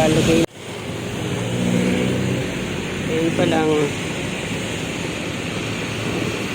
maglalagay. Ayun pa lang.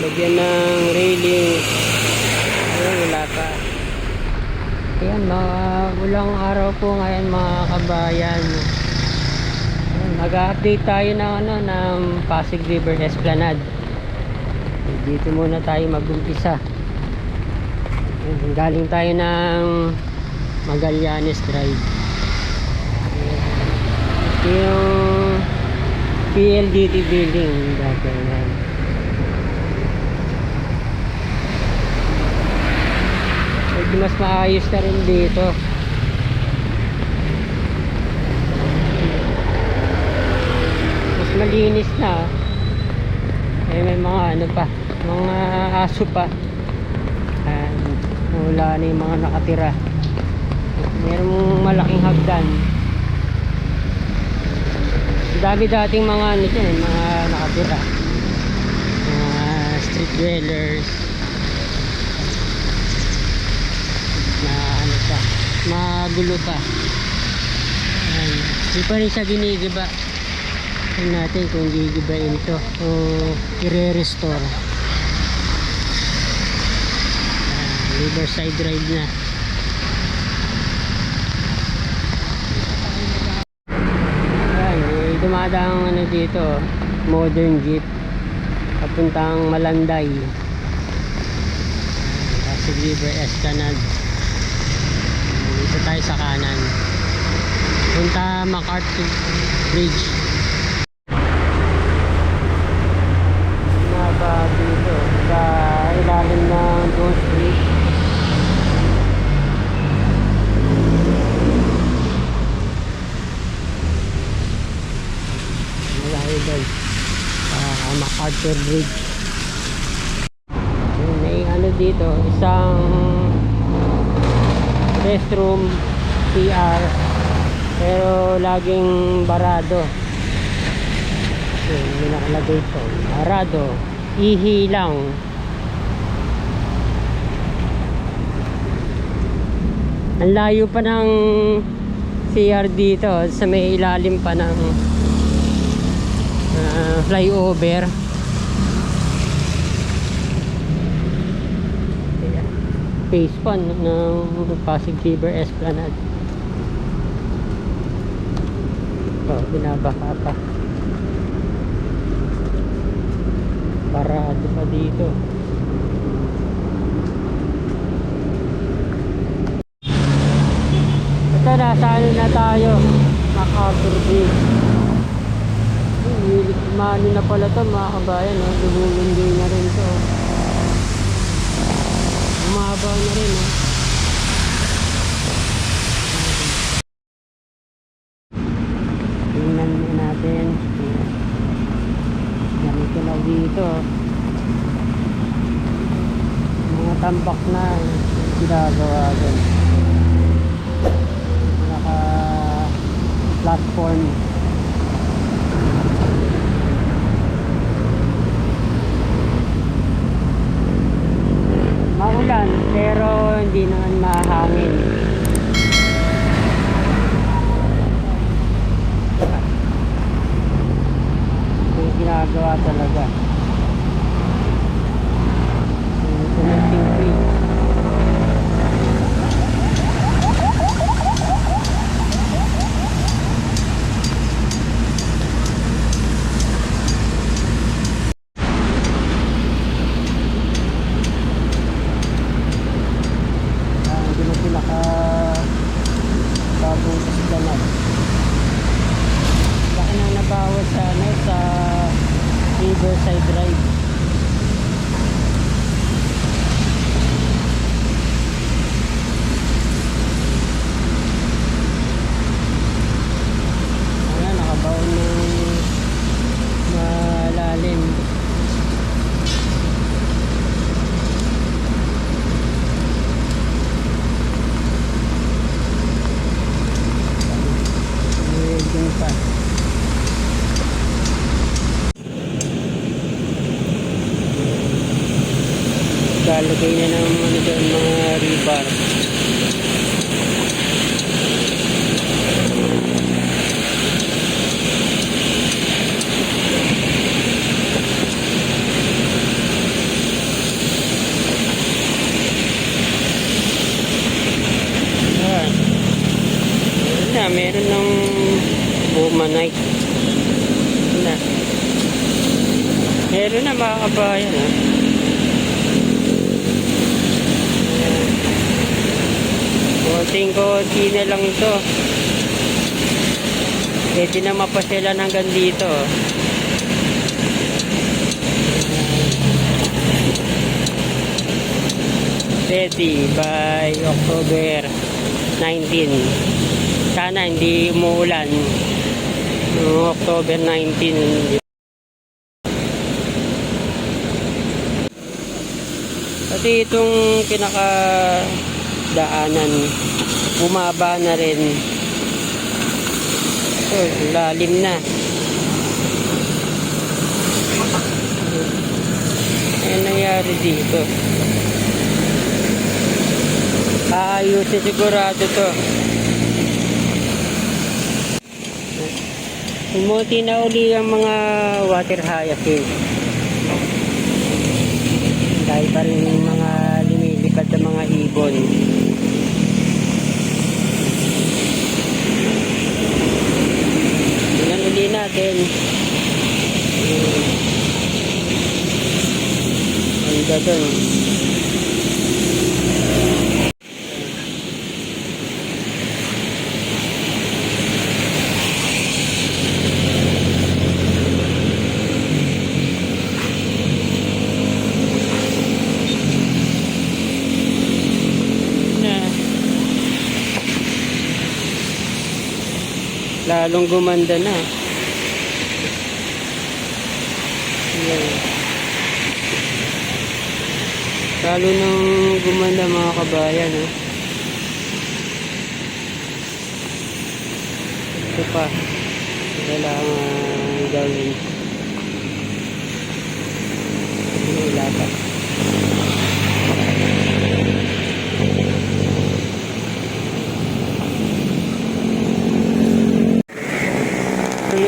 Lagyan ng railing. Ayun, wala pa. Ayan, mga ulang araw po ngayon mga kabayan. Ayan, Mag-update tayo ng, ano, ng Pasig River Esplanade. Dito muna tayo mag-umpisa. Galing tayo ng Magallanes Drive. Yung PLDT building dati na. Medyo mas maayos na rin dito. Mas malinis na. Eh may mga ano pa, mga aso pa. And, wala na yung mga nakatira. Merong malaking hagdan. Dami dating mga ano dyan, eh, mga nakatira. Mga street dwellers. Na ano pa, magulo pa. Hindi pa rin siya ginigiba. Tingnan natin kung gigibain ito o i-restore. Ayan, Riverside Drive na. Ayan, may dumadaang ano dito, modern jeep papuntang Malanday. Pasig River Escanad. Dito tayo sa kanan. Punta MacArthur Bridge. Naba dito sa ilalim ng Jones Bridge. mga idol uh, MacArthur Bridge. Yun, may ano dito isang restroom CR pero laging barado. Yun, may nakalagay ito barado ihi lang. Ang layo pa ng CR dito sa may ilalim pa ng ah, flyover Ayan. Phase 1 ng Pasig River Esplanade. Oh, binabaka pa. Parado pa dito. Ito nasa ano na tayo? MacArthur Bridge mano na pala to mga kabayan, no? lumulundoy na rin to. Umaba na rin. No? Tingnan mo natin. Ayan. Ganito na dito. Mga tambak na ginagawa doon. Naka platform. Maulan pero hindi naman mahangin. Ayan. na, meron ng bumanite. Na. Meron na mga kabayan. Ah. Konting-konti na lang ito. Pwede na mapasyalan hanggang dito. Ready by October 19. Sana hindi umuulan. Noong October 19. Pati itong pinakadaanan, bumaba na rin. So, lalim na. Ano nangyari dito? Aayusin sigurado to. Umuti na uli ang mga water hyacinth. Dahil pa rin yung mga lumilipad sa mga ibon. Tingnan uli natin. Ang ganda lalong gumanda na Ayan. lalo nang gumanda mga kabayan oh. ito pa kailangan gawin wala pa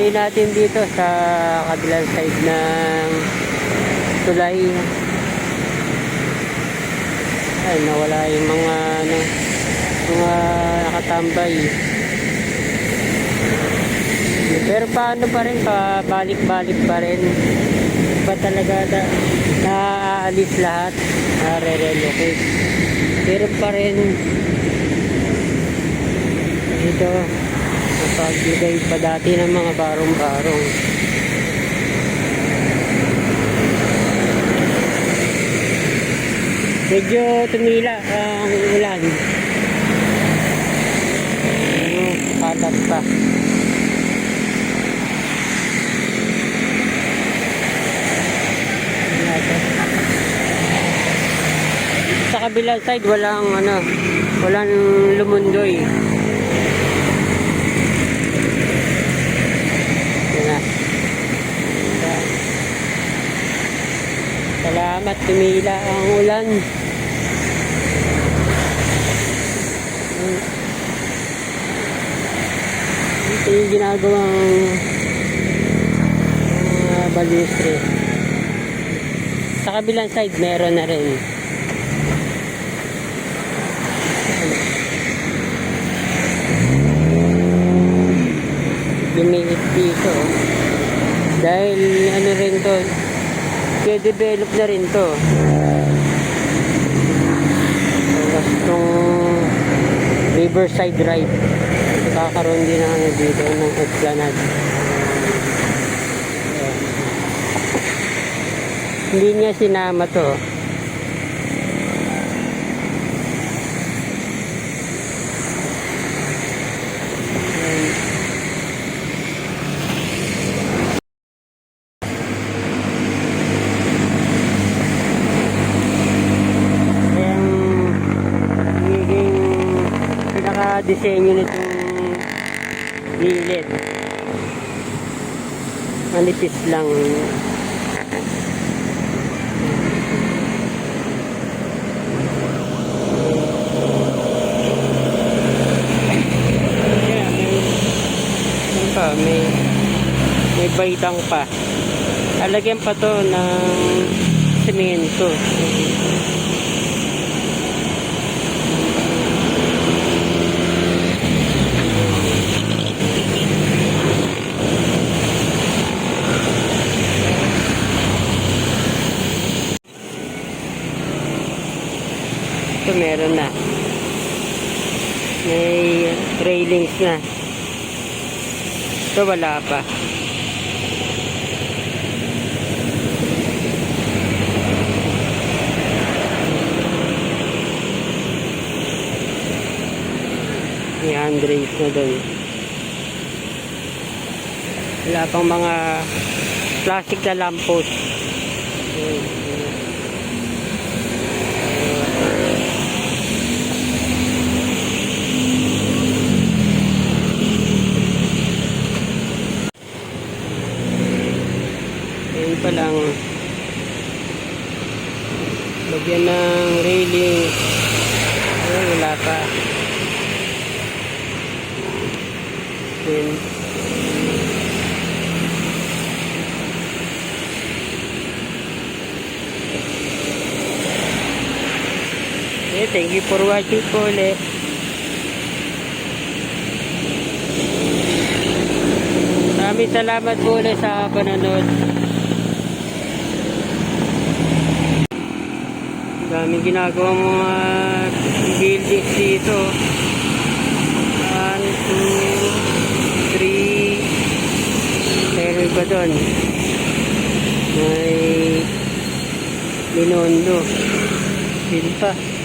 Tuloy natin dito sa kabilang side ng tulay. Ay, nawala yung mga ano, mga nakatambay. Pero paano pa rin, pabalik-balik pa rin. Ba talaga na, naaalis lahat, nare-relocate. Pero pa rin, dito, napaglagay pa dati ng mga barong-barong. Medyo tumila ang ulan. Ano, kalat pa. Sa kabilang side walang ano, walang lumundoy. Yan na. Salamat, tumila ang ulan. Ito yung ginagawang uh, balustre. Sa kabilang side, meron na rin. Lumiit dito. Dahil ano rin to, develop na rin to. Itong Riverside Drive. Kakaroon din ng ano dito ng esplanade. Ayan. Hindi niya sinama to. Ayan. Ayan, nagiging pinaka-disenyo nitong gilid. Manipis lang. Pa, may, may baitang pa. Alagyan pa to ng semento. May railings na. Ito wala pa. May handrails na doon. Wala pang mga plastic na lamppost. Ayun, Ayun pa lang. Lagyan ng railing. Ayun, wala pa. Ayun. Okay, thank you for watching po ulit. Maraming salamat po ulit sa panonood. Daming ginagawa mga buildings dito. One, two, three. Meron pa doon. May Binondo. Yun pa.